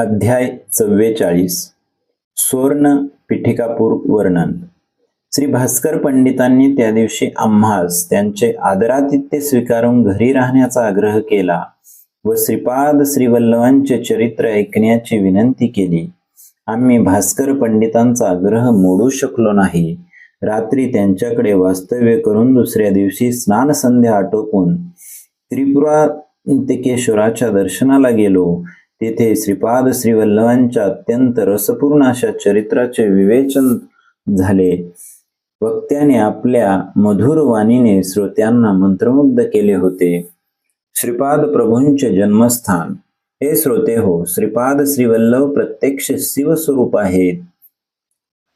अध्याय चव्वेचाळीस. सुवर्ण पिठिकापूर वर्णन. श्री भास्कर पंडितांनी त्या दिवशी आम्हास त्यांचे आदरातिथ्य स्वीकारून घरी राहण्याचा आग्रह केला व श्रीपाद श्रीवल्लभांचे चरित्र ऐकण्याची विनंती केली. आम्ही भास्कर पंडितांचा आग्रह मोडू शकलो नाही. रात्री त्यांच्याकडे वास्तव्य करून दुसऱ्या दिवशी स्नान संध्या आटोपून त्रिपुरा केश्वराच्या दर्शनाला गेलो. तेथे श्रीपाद श्रीवल्लभांच्या अत्यंत रसपूर्ण अशा चरित्राचे विवेचन झाले. वक्त्याने आपल्या मधुर वाणीने श्रोत्यांना मंत्रमुग्ध केले होते. श्रीपाद प्रभूंचे जन्मस्थान. हे श्रोते हो श्रीपाद श्रीवल्लभ प्रत्यक्ष शिवस्वरूप आहेत.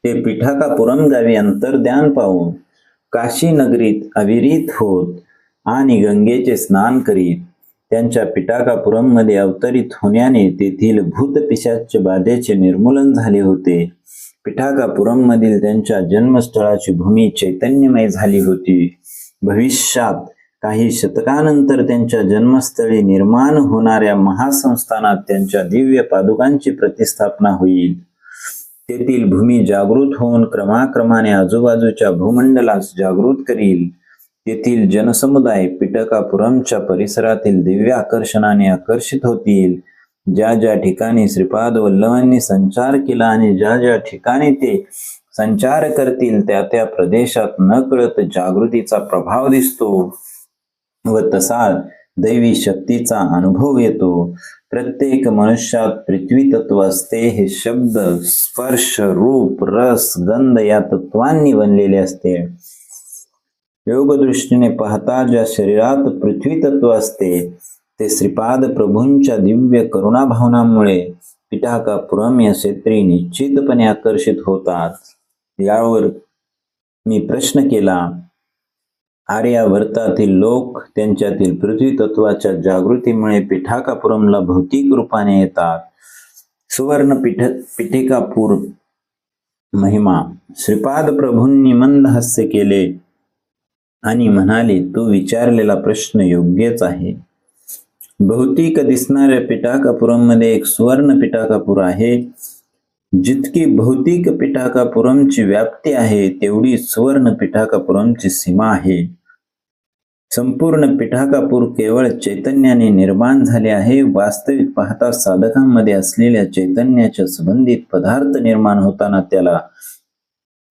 ते पिठाकापुरम गावी अंतर्ध्यान पाहून काशी नगरीत अविरीत होत आणि गंगेचे स्नान करीत. त्यांच्या पिटाकापुरममध्ये अवतरित होण्याने तेथील भूत पिशाच बाधेचे निर्मूलन झाले होते. पिठाकापुरम मधील त्यांच्या जन्मस्थळाची भूमी चैतन्यमय झाली होती. भविष्यात काही शतकानंतर त्यांच्या जन्मस्थळी निर्माण होणाऱ्या महासंस्थानात त्यांच्या दिव्य पादुकांची प्रतिस्थापना होईल. तेथील भूमी जागृत होऊन क्रमाक्रमाने आजूबाजूच्या भूमंडलास जागृत करील. तेथील जनसमुदाय पिटकापुरमच्या परिसरातील दिव्य आकर्षणाने आकर्षित होतील. ज्या ज्या ठिकाणी श्रीपाद वल्लभांनी संचार केला आणि ज्या ज्या ठिकाणी ते संचार करतील त्या त्या प्रदेशात न कळत जागृतीचा प्रभाव दिसतो व तसा दैवी शक्तीचा अनुभव येतो. प्रत्येक मनुष्यात पृथ्वी तत्व असते हे शब्द स्पर्श रूप रस गंध या तत्वांनी बनलेले असते. योग दृष्टीने पाहता ज्या शरीरात पृथ्वी तत्व असते ते श्रीपाद प्रभूंच्या दिव्य करुणाभावनामुळे पिठाकापुरम या क्षेत्री निश्चितपणे आकर्षित होतात. यावर मी प्रश्न केला आर्यावर्तातील लोक त्यांच्यातील पृथ्वी तत्वाच्या जागृतीमुळे पिठाकापुरमला भौतिक रूपाने येतात. सुवर्ण पिठ पिठिकापूर महिमा. श्रीपाद प्रभूंनी मंद हास्य केले आणि म्हणाले तू विचारलेला प्रश्न योग्यच आहे. भौतिक दिसणाऱ्या पिटाकापुरममध्ये एक सुवर्ण पिटाकापूर आहे. जितकी भौतिक पिठाकापुरमची व्याप्ती आहे तेवढी सुवर्ण पिठाकापुरमची सीमा आहे. संपूर्ण पिठाकापूर केवळ चैतन्याने निर्माण झाले आहे. वास्तविक पाहता साधकांमध्ये असलेल्या चैतन्याच्या संबंधित पदार्थ निर्माण होताना त्याला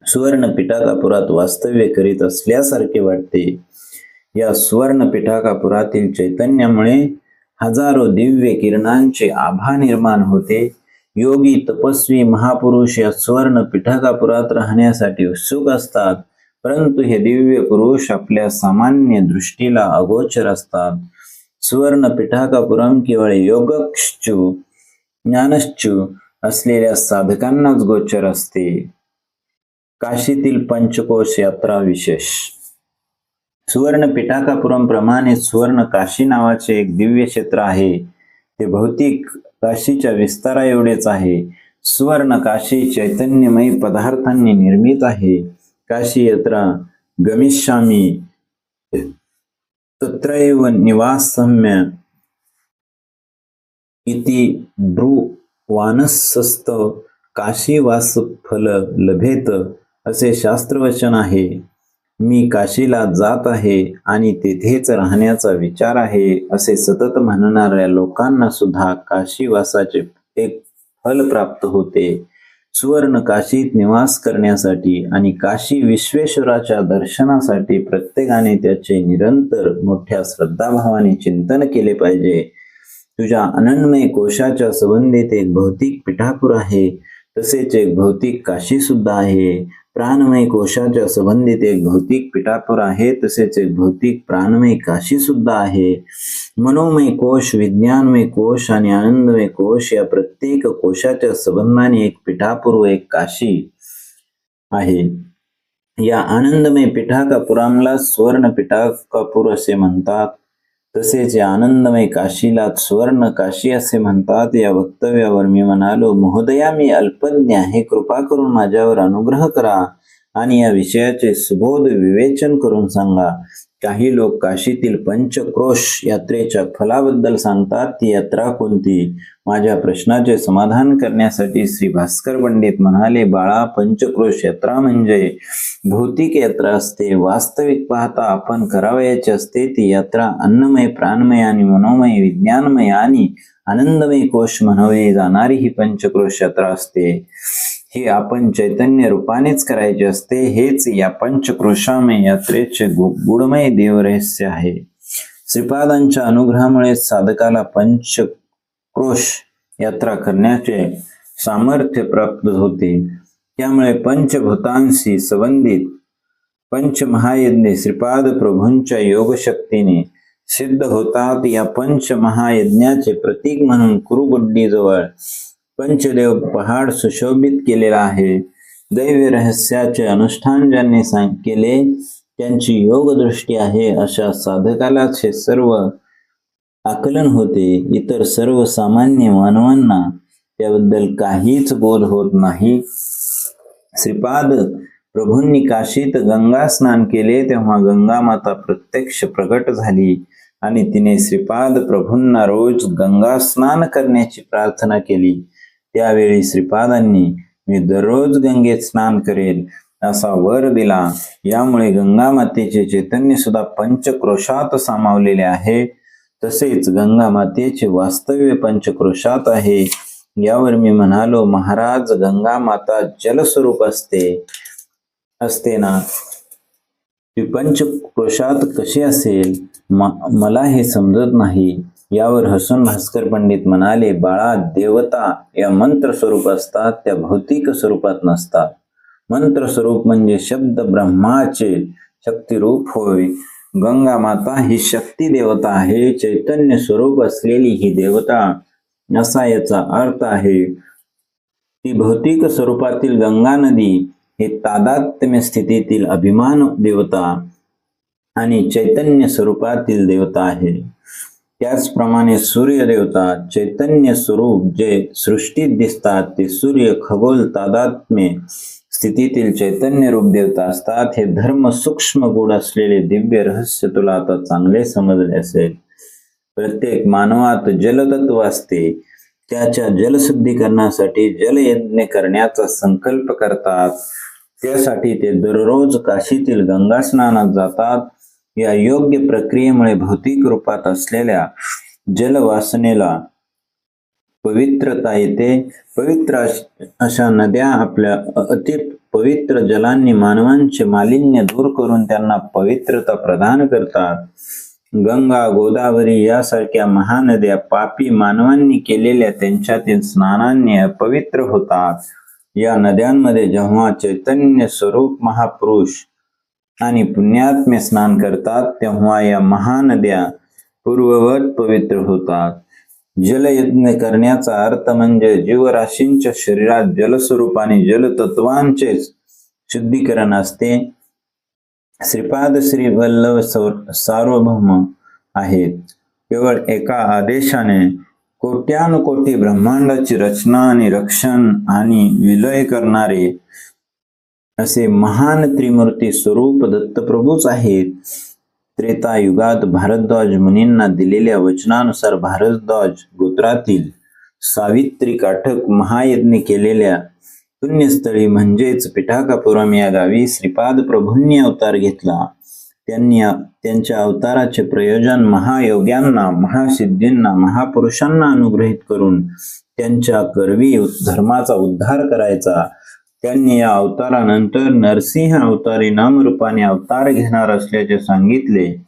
सुवर्ण पिठाकापुरात वास्तव्य करीत असल्यासारखे वाटते. या सुवर्ण पिठाकापुरातील चैतन्यामुळे हजारो दिव्य किरणांचे आभा निर्माण होते. योगी तपस्वी महापुरुष या सुवर्ण पिठाकापुरात राहण्यासाठी उत्सुक असतात. परंतु हे दिव्य पुरुष आपल्या सामान्य दृष्टीला अगोचर असतात. सुवर्ण पिठाकापुरम केवळ योगक्षु ज्ञानश्चू असलेल्या साधकांनाच गोचर असते. काशीतील पंचकोश यात्रा विशेष. सुवर्ण पिठाकापुरम प्रमाणे सुवर्ण काशी नावाचे एक दिव्य क्षेत्र आहे. ते भौतिक काशीच्या विस्तारा एवढेच आहे. सुवर्ण काशी चैतन्यमयी पदार्थांनी निर्मित आहे. काशी यात्रा गमिष्यामी. तत्रैव निवासम्य इति ब्रुवानसस्त काशीवास फल लभेत. असे शास्त्रवचन आहे. मी काशीला जात आहे आणि तेथेच राहण्याचा विचार आहे असे सतत म्हणणाऱ्या लोकांना सुद्धा काशीवासाचे एक फल प्राप्त होते. सुवर्ण काशीत निवास करण्यासाठी आणि काशी विश्वेश्वराच्या दर्शनासाठी प्रत्येकाने त्याचे निरंतर मोठ्या श्रद्धाभावाने चिंतन केले पाहिजे. तुझ्या अनन्मय कोशाच्या संबंधित एक भौतिक पिठापूर आहे. तसेच एक भौतिक काशी सुद्धा आहे. प्राणमय कोशाच्या संबंधित एक भौतिक पिठापूर आहे तसेच एक भौतिक प्राणमय काशी सुद्धा आहे. मनोमय कोश विज्ञानमय कोश आणि आनंदमय कोश या प्रत्येक कोशाच्या संबंधाने एक पिठापूर व एक काशी आहे. या आनंदमय पिठाकापुरामला सुवर्ण पिठाकापूर असे म्हणतात. तसेच या आनंदमय काशीला सुवर्ण काशी असे म्हणतात. या वक्तव्यावर मी म्हणालो महोदया मी अल्पज्ञ हे कृपा करून माझ्यावर अनुग्रह करा आणि या विषयाचे सुबोध विवेचन करून सांगा. काही लोक काशीतील पंचक्रोश यात्रेच्या फलाबद्दल सांगतात ती यात्रा कोणती? माझ्या प्रश्नाचे समाधान करण्यासाठी श्री भास्कर पंडित म्हणाले बाळा पंचक्रोश यात्रा म्हणजे भौतिक यात्रा असते. वास्तविक पाहता आपण करावयाची असते. ती यात्रा अन्नमय प्राणमय आणि मनोमय विज्ञानमय आणि आनंदमय कोश म्हणवली जाणारी ही पंचक्रोश यात्रा असते. हे आपण चैतन्य रूपानेच करायचे असते. हेच या पंचक्रोशामय यात्रेचे गु- गुडमय देवरहस्य आहे. श्रीपादांच्या अनुग्रहामुळे साधकाला पंच क्रोश यात्रा करण्याचे सामर्थ्य प्राप्त होते. त्यामुळे पंचभूतांशी संबंधित पंचमहायज्ञ श्रीपाद प्रभूंच्या योगशक्तीने सिद्ध होतात. या पंचमहायज्ञाचे प्रतीक म्हणून कुरुगुड्डीजवळ पंचदेव पहाड सुशोभित केलेला आहे. दैव रहस्याचे अनुष्ठान ज्यांनी सांग केले त्यांची योगदृष्टी आहे अशा साधकालाच हे सर्व आकलन होते. इतर सर्व सामान्य मानवांना त्याबद्दल काहीच बोध होत नाही. श्रीपाद प्रभूंनी काशीत गंगा स्नान केले तेव्हा गंगा माता प्रत्यक्ष प्रकट झाली आणि तिने श्रीपाद प्रभूंना रोज गंगा स्नान करण्याची प्रार्थना केली. त्यावेळी श्रीपादांनी मी दररोज गंगेत स्नान करेल असा वर दिला. यामुळे गंगा मातेचे चैतन्य सुद्धा पंचक्रोशात सामावलेले आहे. तसेच गंगा मातेचे वास्तव्य पंचक्रोशात आहे. यावर मी म्हणालो महाराज गंगा माता जलस्वरूप असते असते ना? ती पंचक्रोशात कशी असेल? मला हे समजत नाही. यावर हसून भास्कर पंडित म्हणाले बाळा देवता या मंत्र स्वरूप असतात त्या भौतिक स्वरूपात नसतात. मंत्र स्वरूप म्हणजे शब्द ब्रह्माचे शक्तिरूप होय. गंगा माता ही शक्ती देवता आहे चैतन्य स्वरूप असलेली ही देवता. असा याचा अर्थ आहे ती भौतिक स्वरूपातील गंगा नदी हे तादात्म्य स्थितीतील अभिमान देवता आणि चैतन्य स्वरूपातील देवता आहे. त्याचप्रमाणे सूर्य देवता चैतन्य स्वरूप जे सृष्टीत दिसतात ते सूर्य खगोल तादात्म्य स्थितीतील चैतन्य रूप देवता असतात हे धर्म सूक्ष्म गुण असलेले दिव्य रहस्य तुला आता चांगले समजले असेल. प्रत्येक मानवात जलतत्व असते. त्याच्या जलशुद्धीकरणासाठी जलयज्ञ करण्याचा संकल्प करतात. त्यासाठी ते दररोज काशीतील गंगा स्नानात जातात. या योग्य प्रक्रियेमुळे भौतिक रूपात असलेल्या जलवासनेला पवित्रता येते. पवित्र अशा नद्या आपल्या अति पवित्र जलांनी मानवांचे मालिन्य दूर करून त्यांना पवित्रता प्रदान करतात. गंगा गोदावरी यासारख्या महानद्या पापी मानवांनी केलेल्या त्यांच्यातील स्नानांनी अपवित्र होतात. या नद्यांमध्ये जेव्हा चैतन्य स्वरूप महापुरुष आणि पुण्यात्मे स्नान करतात तेव्हा या महानद्या पूर्ववत पवित्र होतात. जलयज्ञ करण्याचा अर्थ म्हणजे जीवराशींच्या शरीरात जलस्वरूपाने आणि जलतत्वांचे शुद्धीकरण असते. श्रीपाद श्री वल्लभ सार्वभौम आहेत. केवळ एका आदेशाने कोट्यानुकोटी ब्रह्मांडाची रचना आणि रक्षण आणि विलय करणारे असे महान त्रिमूर्ती स्वरूप दत्तप्रभूच आहेत. त्रेतायुगात भारद्वाज मुनींना दिलेल्या वचनानुसार भारद्वाज गोत्रातील सावित्री काठक महायज्ञ केलेल्या पुण्यस्थळी म्हणजेच पिठाकापुरम या गावी श्रीपाद प्रभूंनी अवतार घेतला. त्यांनी त्यांच्या अवताराचे प्रयोजन महायोग्यांना महासिद्धींना महापुरुषांना अनुग्रहित करून त्यांच्या कर्वी धर्माचा उद्धार करायचा. त्यांनी या अवतारानंतर नरसिंह अवतारी नामरूपाने अवतार घेणार असल्याचे सांगितले.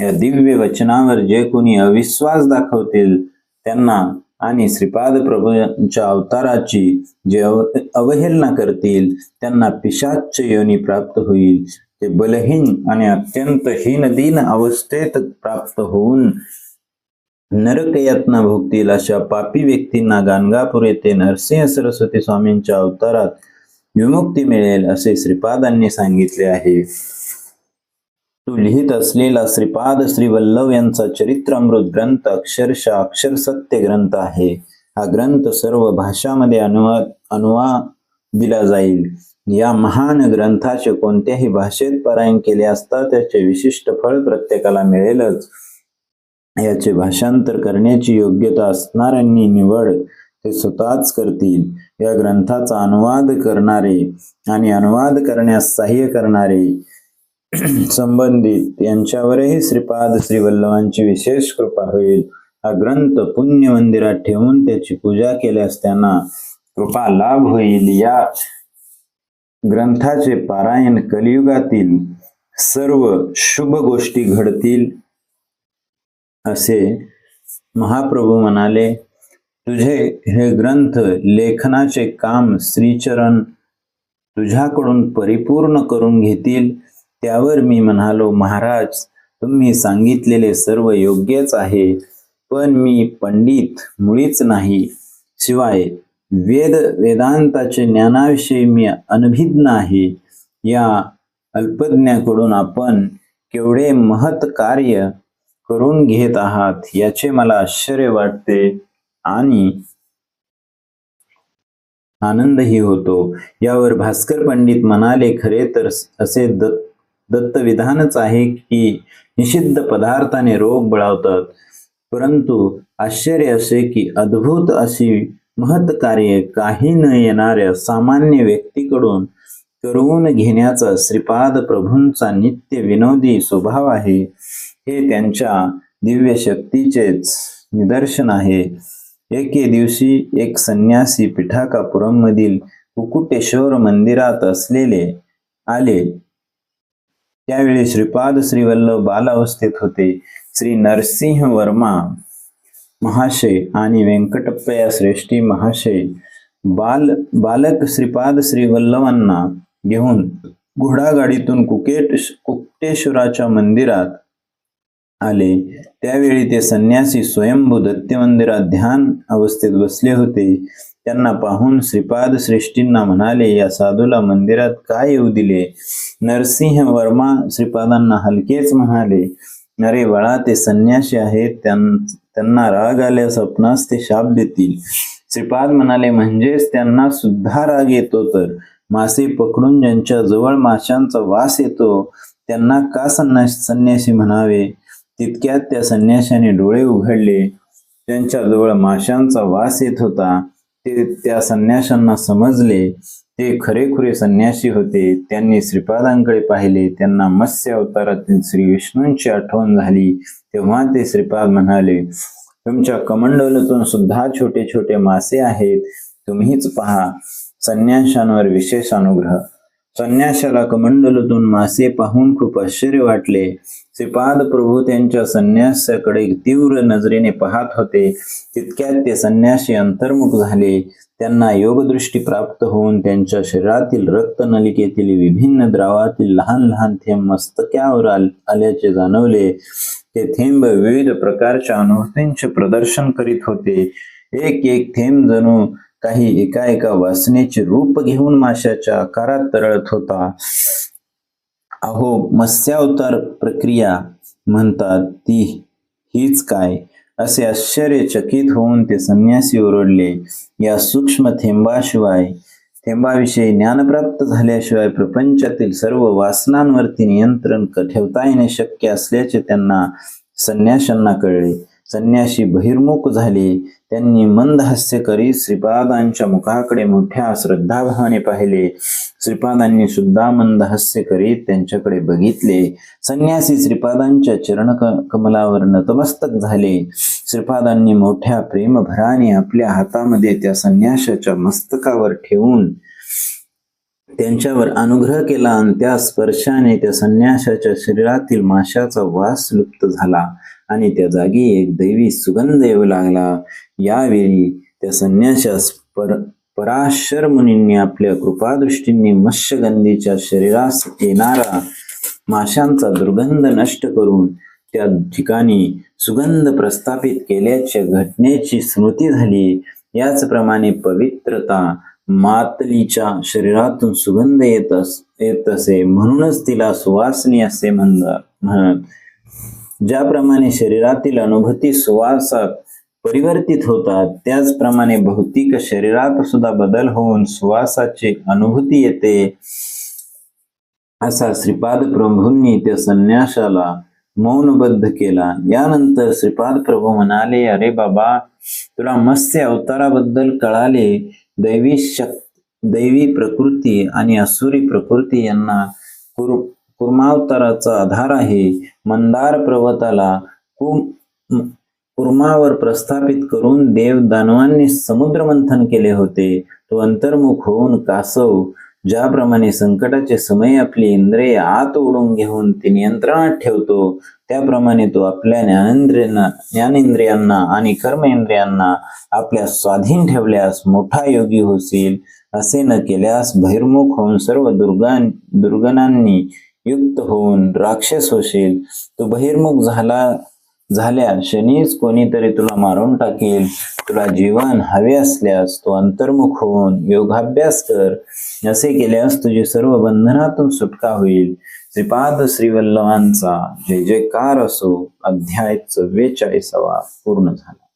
या दिव्य वचनावर जे कोणी अविश्वास दाखवतील त्यांना आणि श्रीपाद प्रभूंच्या अवताराची जे अव- अवहेलना करतील त्यांना पिशाच्च योनी प्राप्त होईल. ते बलहीन आणि अत्यंत हीनदीन अवस्थेत प्राप्त होऊन नरक यातना भोगतील अशा पापी व्यक्तींना गाणगापूर येथे नरसिंह सरस्वती स्वामींच्या अवतारात विमुक्ती मिळेल असे श्रीपादांनी सांगितले आहे. तू लिहित असलेला श्रीपाद श्रीवल्लभ यांचा चरित्रामृत ग्रंथ अक्षरशः अक्षर सत्य ग्रंथ आहे. हा ग्रंथ सर्व भाषामध्ये अनुवाद अनुवाद दिला जाईल. या महान ग्रंथाचे कोणत्याही भाषेत पारायण केले असता त्याचे विशिष्ट फळ प्रत्येकाला मिळेलच. याचे भाषांतर करण्याची योग्यता असणाऱ्यांनी निवड ते स्वतःच करतील. या ग्रंथाचा अनुवाद करणारे आणि अनुवाद करण्यास सहाय्य करणारे संबंधित यांच्यावरही श्रीपाद श्रीवल्लभांची विशेष कृपा होईल. हा ग्रंथ पुण्य मंदिरात ठेवून त्याची पूजा केल्यास त्यांना कृपा लाभ होईल. या ग्रंथाचे पारायण कलियुगातील सर्व शुभ गोष्टी घडतील असे महाप्रभू म्हणाले. तुझे हे ग्रंथ लेखनाचे काम श्रीचरण तुझ्याकडून परिपूर्ण करून घेतील. त्यावर मी म्हणालो महाराज तुम्ही सांगितलेले सर्व योग्यच आहे पण मी पंडित मुळीच नाही. शिवाय वेद वेदांताचे ज्ञानाविषयी मी अनभिज्ञ आहे. या अल्पज्ञाकडून आपण केवढे महत् कार्य करून घेत आहात याचे मला आश्चर्य वाटते. आणि आनंदही होतो. यावर भास्कर पंडित म्हणाले खरे तर असे दत्त दत्तविधानच आहे की निषिद्ध पदार्थाने रोग बळावतात. परंतु आश्चर्य असे की अद्भुत अशी महत् कार्य काही न येणाऱ्या सामान्य व्यक्तीकडून करवून घेण्याचा श्रीपाद प्रभूंचा नित्य विनोदी स्वभाव आहे. हे त्यांच्या दिव्य शक्तीचेच निदर्शन आहे. एके दिवशी एक संन्यासी पिठाकापुरममधील कुकुटेश्वर मंदिरात असलेले आले. त्यावेळी श्रीपाद श्रीवल्लभ बालावस्थेत होते. श्री नरसिंह वर्मा महाशय आणि व्यंकटप्पया श्रेष्ठी महाशय बाल बालक श्रीपाद श्रीवल्लभांना घेऊन घोडागाडीतून कुकेट कुकटेश्वराच्या मंदिरात आले. त्यावेळी ते संन्यासी स्वयंभू दत्त मंदिरात ध्यान अवस्थेत बसले होते. त्यांना पाहून श्रीपाद श्रेष्ठींना म्हणाले या साधूला मंदिरात काय येऊ दिले? नरसिंह वर्मा श्रीपादांना हलकेच म्हणाले अरे बाळा ते संन्यासी आहेत त्यां- त्यांना राग आल्यास आपणास ते शाप देतील. श्रीपाद म्हणाले म्हणजेच त्यांना सुद्धा राग येतो तर? मासे पकडून ज्यांच्या जवळ माशांचा वास येतो त्यांना का संन्यास संन्यासी म्हणावे? तितक्यात त्या संन्याशाने डोळे उघडले. त्यांच्याजवळ माशांचा वास येत होता. ते त्या संन्याशांना समजले. ते खरेखुरे संन्यासी होते. त्यांनी श्रीपादांकडे पाहिले. त्यांना मत्स्य अवतारातील श्री विष्णूंची आठवण झाली. तेव्हा ते श्रीपाद म्हणाले तुमच्या कमंडलूतून सुद्धा छोटे छोटे मासे आहेत. तुम्हीच पहा. संन्याशांवर विशेष अनुग्रह. संन्याशाला कमंडलतून मासे पाहून खूप आश्चर्य वाटले. श्रीपाद प्रभू त्यांच्या संन्यासाकडे तीव्र नजरेने पाहत होते. तितक्यात ते संन्यासी अंतर्मुख झाले. त्यांना योगदृष्टी प्राप्त होऊन त्यांच्या शरीरातील रक्तनलिकेतील विभिन्न द्रावातील लहान लहान थेंब मस्तक्यावर आल्याचे जाणवले. ते थेंब विविध प्रकारच्या अनुभूतींचे प्रदर्शन करीत होते. एक एक थेंब जणू काही एका एका वासनेचे रूप घेऊन माशाच्या आकारात तरळत होता. अहो मत्स्यावतार प्रक्रिया म्हणतात ती हीच काय? असे आश्चर्यचकित होऊन ते संन्यासी ओरडले या सूक्ष्म थेंबाशिवाय. थेंबाविषयी ज्ञानप्राप्त झाल्याशिवाय प्रपंचातील सर्व वासनांवरती नियंत्रण ठेवता येणे शक्य असल्याचे त्यांना संन्याशांना कळले. संन्याशी बहिर्मुख झाले. त्यांनी मंद हास्य करीत श्रीपादांच्या मुखाकडे मोठ्या श्रद्धाभावाने पाहिले. श्रीपादांनी सुद्धा मंद हास्य करीत त्यांच्याकडे बघितले. संन्यासी श्रीपादांच्या चरण कमलावर नतमस्तक झाले. श्रीपादांनी मोठ्या प्रेमभराने आपल्या हातामध्ये त्या संन्याशाच्या मस्तकावर ठेवून त्यांच्यावर अनुग्रह केला आणि त्या स्पर्शाने त्या संन्याशाच्या शरीरातील माशाचा वास लुप्त झाला. आणि त्या जागी एक दैवी सुगंध येऊ लागला. यावेळी त्या संन्याशास पर पराशर मुनींनी आपल्या कृपादृष्टींनी मत्स्यगंधीच्या शरीरास येणारा माशांचा दुर्गंध नष्ट करून त्या ठिकाणी सुगंध प्रस्थापित केल्याच्या घटनेची स्मृती झाली. याचप्रमाणे पवित्रता मातलीच्या शरीरातून सुगंध येत अस येत असे म्हणूनच तिला सुवासनी असे म्हणतात म्हणत ज्याप्रमाणे शरीरातील अनुभूती सुवासात परिवर्तित होतात त्याचप्रमाणे भौतिक शरीरात सुद्धा बदल होऊन सुवासाची अनुभूती येते. असा श्रीपाद प्रभूंनी त्या संन्याशाला मौनबद्ध केला. यानंतर श्रीपाद प्रभू म्हणाले अरे बाबा तुला मत्स्य अवताराबद्दल कळाले. दैवी शक दैवी प्रकृती आणि असुरी प्रकृती यांना कुरु कुर्मावताराचा आधार आहे. मंदार पर्वताला कुम कुर्मावर प्रस्थापित करून देव दानवांनी समुद्र मंथन केले होते. तो अंतर्मुख होऊन कासव ज्याप्रमाणे संकटाचे समय आपली इंद्रिय आत ओढून घेऊन ती नियंत्रणात ठेवतो त्याप्रमाणे तो आपल्या ज्ञानेंद्रियांना ज्ञानेंद्रियांना आणि कर्मेंद्रियांना आपल्या स्वाधीन ठेवल्यास मोठा योगी होशील असे न केल्यास बहिर्मुख होऊन सर्व दुर्गा दुर्गणांनी युक्त होऊन राक्षस होशील. तू बहिर्मुख झाला झाल्या शनीच कोणीतरी तुला मारून टाकेल. तुला जीवन हवे असल्यास तू अंतर्मुख होऊन योगाभ्यास कर. असे केल्यास तुझी सर्व बंधनातून सुटका होईल. श्रीपाद श्रीवल्लभांचा जय जयकार असो. अध्याय चव्वेचाळीसावा पूर्ण झाला.